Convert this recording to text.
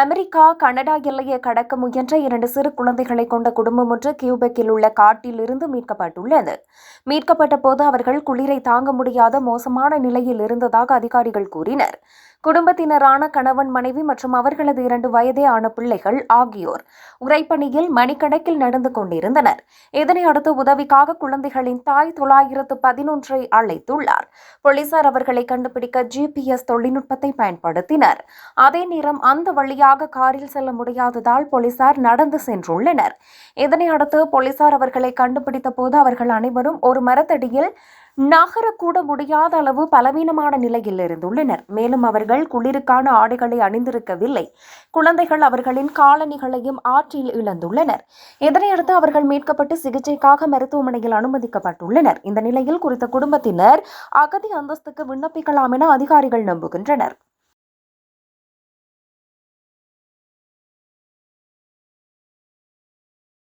America Canada எல்லையை கடக்க முயன்ற இரண்டு சிறு குழந்தைகளை கொண்ட குடும்பம் ஒன்று கியூபெக்கில் உள்ள காட்டில் இருந்து மீட்கப்பட்டுள்ளது. மீட்கப்பட்ட போது அவர்கள் குளிரை தாங்க முடியாத மோசமான நிலையில் இருந்ததாக அதிகாரிகள் கூறினர். குடும்பத்தினரான கணவன் மனைவி மற்றும் அவர்களது இரண்டு வயதே ஆன பிள்ளைகள் ஆகியோர் உரைப்பணியில் மணிக்கணக்கில் நடந்து கொண்டிருந்தனர். இதனை அடுத்து உதவிக்காக குழந்தைகளின் தாய் தொள்ளாயிரத்து பதினொன்றை அழைத்துள்ளார். போலீசார் அவர்களை கண்டுபிடிக்க ஜிபிஎஸ் தொழில்நுட்பத்தை பயன்படுத்தினர். அதே நேரம் அந்த வழியாக காரில் செல்ல முடியாததால் போலீசார் நடந்து சென்றுள்ளனர். இதனை அடுத்து போலீசார் அவர்களை கண்டுபிடித்த போது அவர்கள் அனைவரும் ஒரு மரத்தடியில் நகரக்கூட முடியாத அளவு பலவீனமான நிலையில் இருந்துள்ளனர். மேலும் அவர்கள் குளிருக்கான ஆடைகளை அணிந்திருக்கவில்லை. குழந்தைகள் அவர்களின் காலணிகளையும் ஆற்றில் இழந்துள்ளனர். இதனையடுத்து அவர்கள் மீட்கப்பட்டு சிகிச்சைக்காக மருத்துவமனையில் அனுமதிக்கப்பட்டுள்ளனர். இந்த நிலையில் குறித்த குடும்பத்தினர் அகதி அந்தஸ்துக்கு விண்ணப்பிக்கலாம் என அதிகாரிகள் நம்புகின்றனர்.